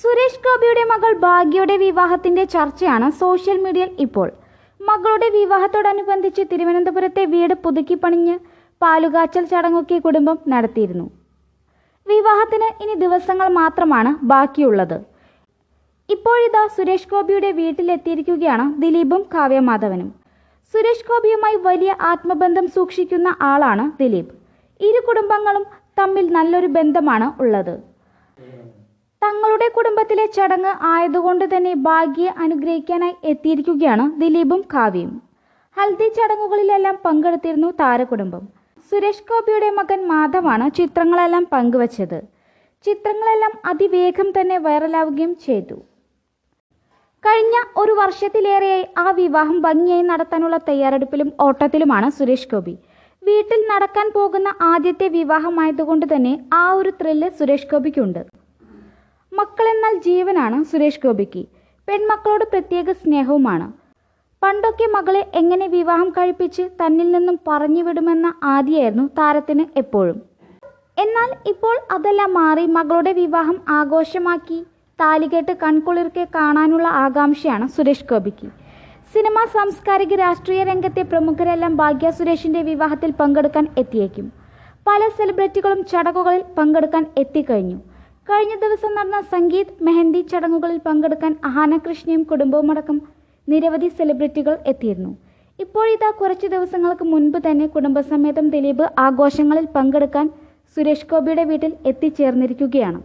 സുരേഷ് ഗോപിയുടെ മകൾ ഭാഗ്യയുടെ വിവാഹത്തിന്റെ ചർച്ചയാണ് സോഷ്യൽ മീഡിയയിൽ ഇപ്പോൾ. മകളുടെ വിവാഹത്തോടനുബന്ധിച്ച് തിരുവനന്തപുരത്തെ വീട് പുതുക്കി പണിഞ്ഞ് പാലുകാച്ചൽ ചടങ്ങൊക്കെ കുടുംബം നടത്തിയിരുന്നു. വിവാഹത്തിന് ഇനി ദിവസങ്ങൾ മാത്രമാണ് ബാക്കിയുള്ളത്. ഇപ്പോഴിതാ സുരേഷ് ഗോപിയുടെ വീട്ടിലെത്തിയിരിക്കുകയാണ് ദിലീപും കാവ്യമാധവനും. സുരേഷ് ഗോപിയുമായി വലിയ ആത്മബന്ധം സൂക്ഷിക്കുന്ന ആളാണ് ദിലീപ്. ഇരു കുടുംബങ്ങളും തമ്മിൽ നല്ലൊരു ബന്ധമാണ് ഉള്ളത്. തങ്ങളുടെ കുടുംബത്തിലെ ചടങ്ങ് ആയതുകൊണ്ട് തന്നെ ഭാഗ്യയെ അനുഗ്രഹിക്കാനായി എത്തിയിരിക്കുകയാണ് ദിലീപും കാവ്യയും. ഹൽദി ചടങ്ങുകളിലെല്ലാം പങ്കെടുത്തിരുന്നു താരകുടുംബം. സുരേഷ് ഗോപിയുടെ മകൻ മാധവാണ് ചിത്രങ്ങളെല്ലാം പങ്കുവച്ചത്. ചിത്രങ്ങളെല്ലാം അതിവേഗം തന്നെ വൈറലാവുകയും ചെയ്തു. കഴിഞ്ഞ ഒരു വർഷത്തിലേറെയായി ആ വിവാഹം ഭംഗിയായി നടത്താനുള്ള തയ്യാറെടുപ്പിലും ഓട്ടത്തിലുമാണ് സുരേഷ് ഗോപി. വീട്ടിൽ നടക്കാൻ പോകുന്ന ആദ്യത്തെ വിവാഹമായതുകൊണ്ട് തന്നെ ആ ഒരു ത്രില്ല് സുരേഷ് ഗോപിക്കുണ്ട്. മക്കളെന്നാൽ ജീവനാണ് സുരേഷ് ഗോപിക്ക്. പെൺമക്കളോട് പ്രത്യേക സ്നേഹവുമാണ്. പണ്ടൊക്കെ മകളെ എങ്ങനെ വിവാഹം കഴിപ്പിച്ച് തന്നിൽ നിന്നും പറഞ്ഞു വിടുമെന്ന ആദിയായിരുന്നു താരത്തിന് എപ്പോഴും. എന്നാൽ ഇപ്പോൾ അതെല്ലാം മാറി മകളുടെ വിവാഹം ആഘോഷമാക്കി താലികെട്ട് കൺകുളിർക്കെ കാണാനുള്ള ആകാംക്ഷയാണ് സുരേഷ് ഗോപിക്ക്. സിനിമ സാംസ്കാരിക രാഷ്ട്രീയ രംഗത്തെ പ്രമുഖരെല്ലാം ഭാഗ്യ സുരേഷിന്റെ വിവാഹത്തിൽ പങ്കെടുക്കാൻ എത്തിയേക്കും. പല സെലിബ്രിറ്റികളും ചടങ്ങുകളിൽ പങ്കെടുക്കാൻ എത്തിക്കഴിഞ്ഞു. കഴിഞ്ഞ ദിവസം നടന്ന സംഗീത് മെഹന്തി ചടങ്ങുകളിൽ പങ്കെടുക്കാൻ അഹാന കൃഷ്ണയും കുടുംബവുമടക്കം നിരവധി സെലിബ്രിറ്റികൾ എത്തിയിരുന്നു. ഇപ്പോഴിതാ കുറച്ച് ദിവസങ്ങൾക്ക് മുൻപ് തന്നെ കുടുംബസമേതം ദിലീപ് ആഘോഷങ്ങളിൽ പങ്കെടുക്കാൻ സുരേഷ് ഗോപിയുടെ വീട്ടിൽ എത്തിച്ചേർന്നിരിക്കുകയാണ്.